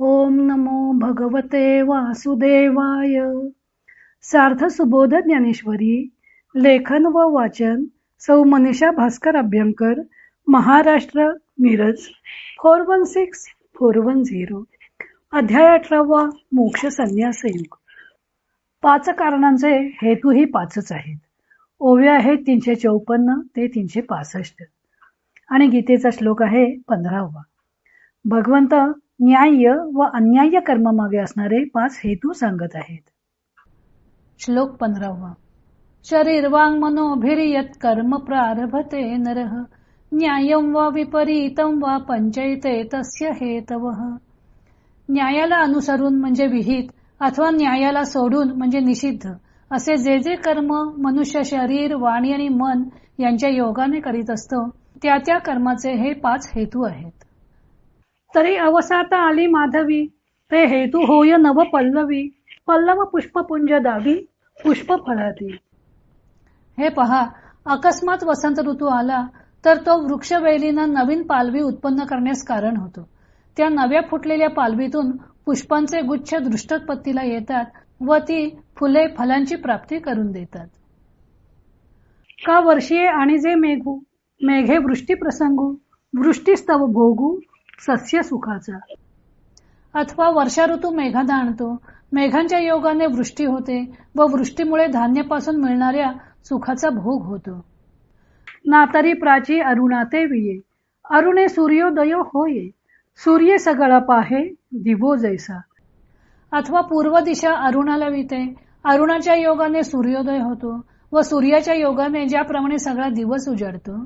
ओम नमो भगवते वासुदेवाय. सार्थ सुबोध ज्ञानेश्वरी लेखन व वाचन सौ Manisha Bhaskar Abhyankar Maharashtra Miraj four one six four one zero. अध्याय अठरावा मोक्ष संन्यास युग. पाच कारणांचे हेतूही पाचच आहेत. ओव्या आहेत तीनशे चौपन्न ते तीनशे पासष्ट. आणि गीतेचा श्लोक आहे पंधरावा. भगवंत न्याय्य व अन्याय्य कर्मामागे असणारे पाच हेतू सांगत आहेत. श्लोक पंधरावा. शरीरवांग मनोभिरियत कर्म प्रारभते नरह न्यायं वा विपरीतं वा पंचयते तस्य हेतव. न्यायाला अनुसरून म्हणजे विहित अथवा न्यायाला सोडून म्हणजे निषिद्ध असे जे जे कर्म मनुष्य शरीर वाणी आणि मन यांच्या योगाने करीत असतो त्या त्या कर्माचे हे पाच हेतू आहेत. तरी अवसाता आली माधवी. ते हेतू होय नव पल्लवी. पल्लव पुष्पपुंज दावी पुष्प फळाती हे पहा अकस्मात वसंत ऋतू आला तर तो वृक्षवेलीना नवीन पालवी उत्पन्न करण्यास कारण होतो. त्या नव्या फुटलेल्या पालवीतून पुष्पांचे गुच्छ दृष्टोत्पत्तीला येतात व ती फुले फलांची प्राप्ती करून देतात. का वर्षीये आणि जे मेघू? मेघे वृष्टी प्रसंगू वृष्टीस्तव भोगू सस्य सुखाचा अथवा वर्षा ऋतू मेघात आणतो. मेघांच्या योगाने वृष्टी होते व वृष्टीमुळे धान्यापासून मिळणाऱ्या सुखाचा भोग होतो. नातरी प्राची अरुणाते विये. अरुणे सूर्योदय होये. सूर्य सगळा पाहे दिवो जैसा. अथवा पूर्व दिशा अरुणाला विते. अरुणाच्या योगाने सूर्योदय होतो व सूर्याच्या योगाने ज्याप्रमाणे सगळा दिवस उजाडतो.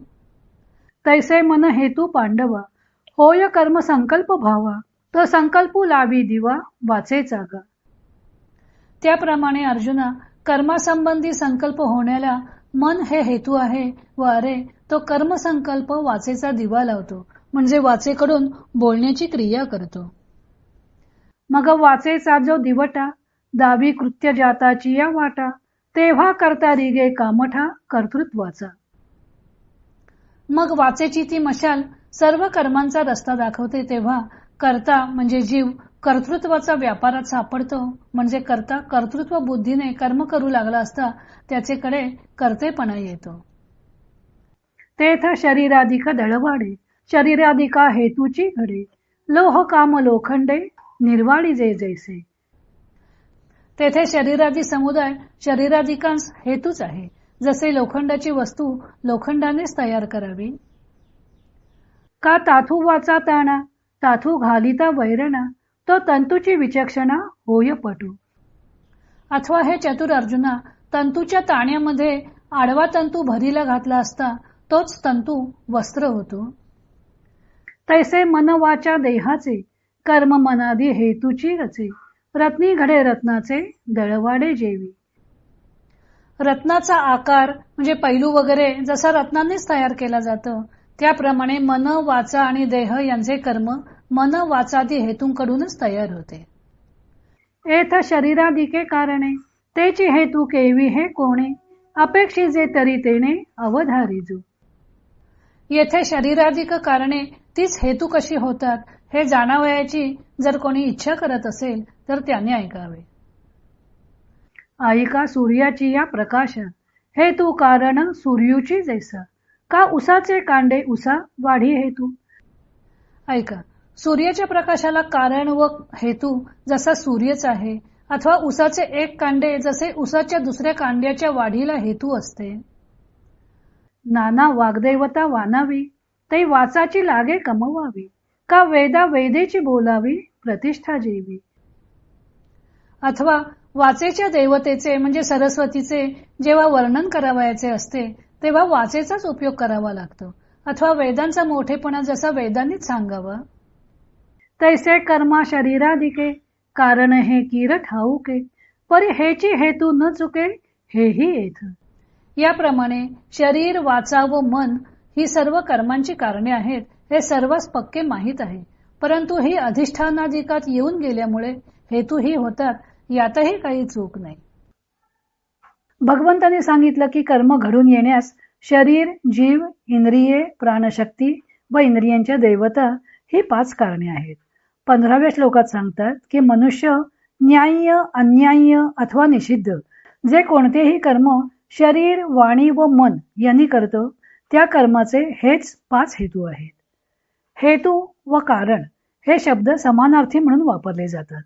तैसे मन हेतू पांडवा. होय कर्म संकल्प भावा तो संकल्प लावी दिवा वाचे जागा. त्याप्रमाणे अर्जुना कर्मासंबंधी संकल्प होण्याला मन हे हेतू आहे व अरे तो कर्मसंकल्प वाचेचा दिवा लावतो म्हणजे वाचेकडून बोलण्याची क्रिया करतो. मग वाचेचा जो दिवटा दावी कृत्य जाताची या वाटा तेव्हा करता रिगे कामठा कर्तृत्वाचा. मग वाचेची ती मशाल सर्व कर्मांचा रस्ता दाखवते तेव्हा कर्ता म्हणजे जीव कर्तृत्वाचा व्यापारात सापडतो. म्हणजे कर्ता कर्तृत्व बुद्धीने कर्म करू लागला असता त्याचेकडे कर्तेपणा येतो. तेथ शरीराधिक दळवाडे शरीराधिका हेतूची घडे लोह काम लोखंडे निर्वाळी जे जैसे. तेथे शरीरादी समुदाय शरीराधिकांस हेतूच आहे. जसे लोखंडाची वस्तू लोखंडानेच तयार करावी का ताथू वाचा ताणा ताथू घालिता वैरणा? तो तंतूची विचक्षणा होय पटू अथवा हे चतुर अर्जुना तंतूच्या ताण्यामध्ये आडवा तंतू भरीला घातला असता तोच तंतू वस्त्र होतो. तैसे मनवाच्या देहाचे कर्म मनादी हेतूची रचे. रत्नी घडे रत्नाचे दळवाडे जेवी. रत्नाचा आकार म्हणजे पैलू वगैरे जसा रत्नांनीच तयार केला जातं त्याप्रमाणे मन वाचा आणि देह यांचे कर्म मन वाचादी हेतूंकडूनच तयार होते. एथ शरीरादिके कारणे तेची हेतू केवी हे कोणे अपेक्षी जे तरी तेने अवधारिजू येथे शरीराधिक कारणे तीच हेतू कशी होतात हे जाणावयाची जर कोणी इच्छा करत असेल तर त्याने ऐकावे. ऐका सूर्याची या प्रकाश हेतू कारण सूर्यूची जैसा. का उसाचे कांडे उसा वाढी हेतू? ऐका सूर्याच्या प्रकाशाला कारण व हेतू जसा सूर्यच आहे अथवा उसाचे एक कांडे जसे उसाच्या दुसऱ्या कांड्याच्या वाढीला हेतू असते. नाना वाग्देवता वानावी ते वाचाची लागे कमवावी का वेदा वेदेची बोलावी प्रतिष्ठा जेवी. अथवा वाचेच्या देवतेचे म्हणजे सरस्वतीचे जेव्हा वर्णन करावयाचे असते तेव्हा वाचेचाच उपयोग करावा लागतो. अथवा वेदांचा मोठेपणा जसा वेदांनीच सांगावा. तैसे कर्मा शरीराधिके कारण हे किर ठाऊके परी हेची हेतू न चुके हेही येथ. याप्रमाणे शरीर वाचा व मन ही सर्व कर्मांची कारणे आहेत हे सर्वच पक्के माहीत आहे. परंतु ही अधिष्ठानाधिकात येऊन गेल्यामुळे हेतूही होतात यातही काही चूक नाही. भगवंतांनी सांगितलं की कर्म घडून येण्यास शरीर जीव इंद्रिये प्राणशक्ती व इंद्रियांच्या दैवता ही पाच कारणे आहेत. पंधराव्या श्लोकात सांगतात की मनुष्य न्याय्य अन्याय्य अथवा निषिद्ध जे कोणतेही कर्म शरीर वाणी व मन यांनी करतो त्या कर्माचे हेच पाच हेतू आहेत. हेतू व कारण हे शब्द समानार्थी म्हणून वापरले जातात.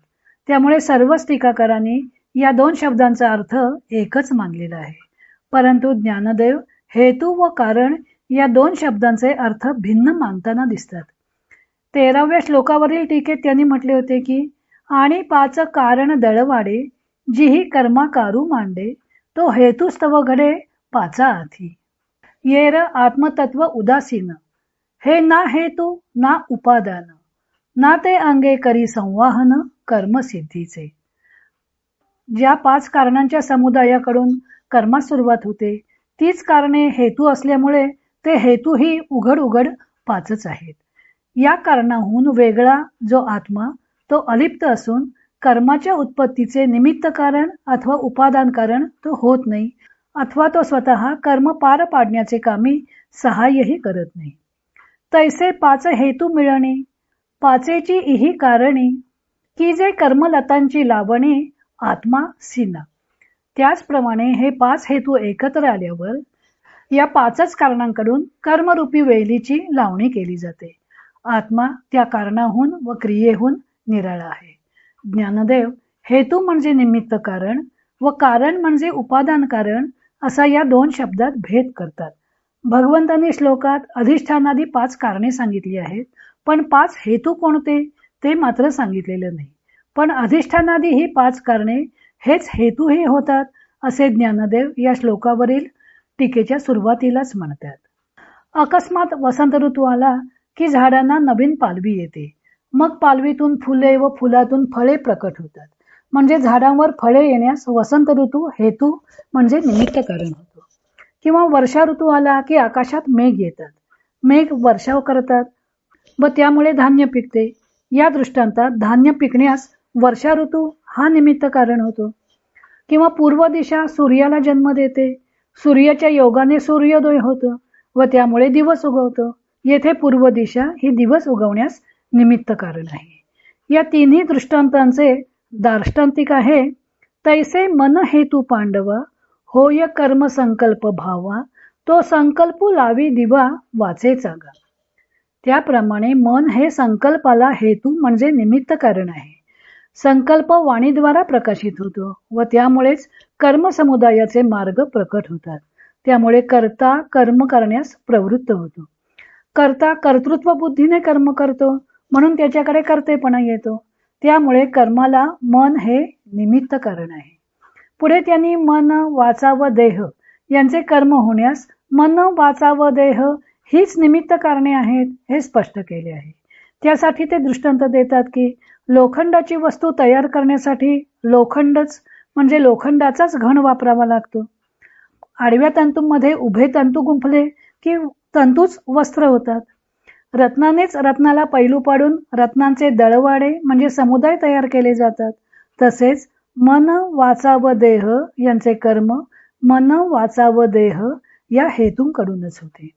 त्यामुळे सर्वच टीकाकारांनी या दोन शब्दांचा अर्थ एकच मानलेला आहे. परंतु ज्ञानदेव हेतू व कारण या दोन शब्दांचे अर्थ भिन्न मानताना दिसतात. तेराव्या श्लोकावरील टीकेत त्यांनी म्हटले होते की आणि पाच कारण दळवाडे जीही कर्माकारू मांडे तो हेतुस्तव घडे पाचा आथी येर आत्मतत्व उदासीन हे ना हेतू ना उपादान ना ते अंगे करी संवाहन कर्मसिद्धीचे ज्या पाच कारणांच्या समुदायाकडून कर्मास सुरुवात होते तीच कारणे हेतू असल्यामुळे ते हेतूही उघड उघड पाचच आहेत. या कारणाहून वेगळा जो आत्मा तो अलिप्त असून कर्माच्या उत्पत्तीचे निमित्त कारण अथवा उपादान कारण तो होत नाही अथवा तो स्वतः कर्म पार पाडण्याचे कामी सहाय्यही करत नाही. तैसे पाच हेतू मिळणे पाचेची इही कारणे की जे कर्मलतांची लावणे आत्मा सीना त्याचप्रमाणे हे पाच हेतू एकत्र आल्यावर या पाचच कारणांकडून कर्मरूपी वेलीची लावणी केली जाते. आत्मा त्या कारणाहून व क्रियेहून निराळा आहे. ज्ञानदेव हेतू म्हणजे निमित्त कारण व कारण म्हणजे उपादान कारण असा या दोन शब्दात भेद करतात. भगवंतांनी श्लोकात अधिष्ठानादी पाच कारणे सांगितली आहेत पण पाच हेतू कोणते ते मात्र सांगितलेलं नाही. पण अधिष्ठानादी ही पाच कारणे हेच हेतूही होतात असे ज्ञानदेव या श्लोकावरील टीकेच्या सुरुवातीलाच म्हणतात. अकस्मात वसंत ऋतू आला की झाडांना नवीन पालवी येते. मग पालवीतून फुले व फुलातून फळे प्रकट होतात. म्हणजे झाडांवर फळे येण्यास वसंत ऋतू हेतू म्हणजे निमित्त कारण होतो. किंवा वर्षा ऋतू आला की आकाशात मेघ येतात. मेघ वर्षाव करतात व त्यामुळे धान्य पिकते. या दृष्टांतात धान्य पिकण्यास वर्षा ऋतू हा निमित्त कारण होतो. किंवा पूर्व दिशा सूर्याला जन्म देते सूर्याच्या योगाने सूर्योदय होतो व त्यामुळे दिवस उगवतो. येथे पूर्व दिशा ही दिवस उगवण्यास निमित्त कारण आहे. या तिन्ही दृष्टांतांचे दार्ष्टांतिक आहे. तैसे मन हेतू पांडवा होय कर्म संकल्प भावा तो संकल्प लावी दिवा वाचे चागा त्याप्रमाणे मन हे संकल्पाला हेतू म्हणजे निमित्त कारण आहे. संकल्प वाणीद्वारा प्रकाशित होतो व त्यामुळेच कर्म समुदायाचे मार्ग प्रकट होतात. त्यामुळे कर्ता कर्म करण्यास प्रवृत्त होतो. कर्ता कर्तृत्व बुद्धीने कर्म करतो म्हणून त्याच्याकडे कर्तेपणा येतो. त्यामुळे कर्माला मन हे निमित्त कारण आहे. पुढे त्यांनी मन वाचा व देह यांचे कर्म होण्यास मन वाचा व देह हीच निमित्त कारणे आहेत हे स्पष्ट केले आहे. त्यासाठी ते दृष्टांत देतात की लोखंडाची वस्तू तयार करण्यासाठी लोखंडच म्हणजे लोखंडाचाच घण वापरावा लागतो. आडव्या तंतूंमध्ये उभे तंतू गुंफले की तंतूच वस्त्र होतात. रत्नानेच रत्नाला पैलू पाडून रत्नांचे दळवाडे म्हणजे समुदाय तयार केले जातात. तसेच मन वाचा व देह यांचे कर्म मन वाचा व देह या हेतूंकडूनच होते.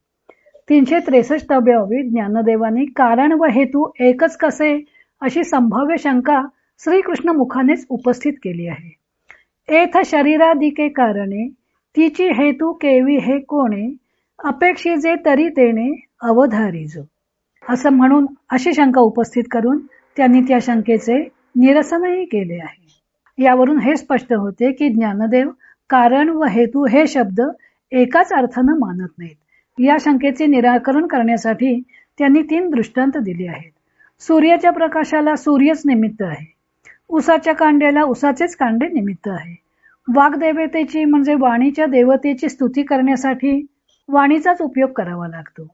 तीनशे त्रेसष्टाव्यावी ज्ञानदेवाने कारण व हेतू एकच कसे अशी संभाव्य शंका श्रीकृष्ण मुखानेच उपस्थित केली आहे. एथ शरीरादिके कारणे तिची हेतू केवी हे कोणे अपेक्षिजे तरी तेने अवधारीजो. असं म्हणून अशी शंका उपस्थित करून त्यांनी त्या शंकेचे निरसनही केले आहे. यावरून हे स्पष्ट होते की ज्ञानदेव कारण व हेतू हे शब्द एकाच अर्थानं मानत नाहीत. या शंकेचे निराकरण करण्यासाठी त्यांनी तीन दृष्टांत दिले आहेत. सूर्याच्या प्रकाशाला सूर्यच निमित्त आहे. उसाच्या कांड्याला उसाचेच कांडे निमित्त आहे. वाघदेवतेची म्हणजे वाणीच्या देवतेची स्तुती करण्यासाठी वाणीचाच उपयोग करावा लागतो.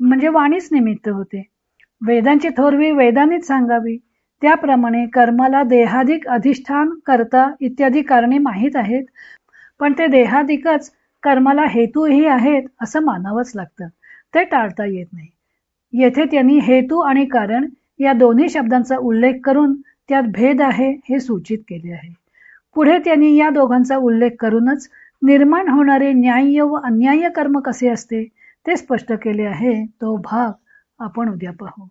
म्हणजे वाणीच निमित्त होते. वेदांची थोरवी वेदांनीच सांगावी. त्याप्रमाणे कर्माला देहाधिक अधिष्ठान करता इत्यादी कारणे माहीत आहेत. पण ते देहाधिकच कर्माला हेतूही आहेत असं मानावंच लागतं. ते टाळता येत नाही. येथे त्यांनी हेतू आणि कारण या दोन्ही शब्दांचा उल्लेख करून त्यात भेद आहे हे सूचित केले आहे. पुढे त्यांनी या दोघांचा उल्लेख करूनच निर्माण होणारे न्याय्य व अन्याय्य कर्म कसे असते ते स्पष्ट केले आहे. तो भाग आपण उद्या पाहू.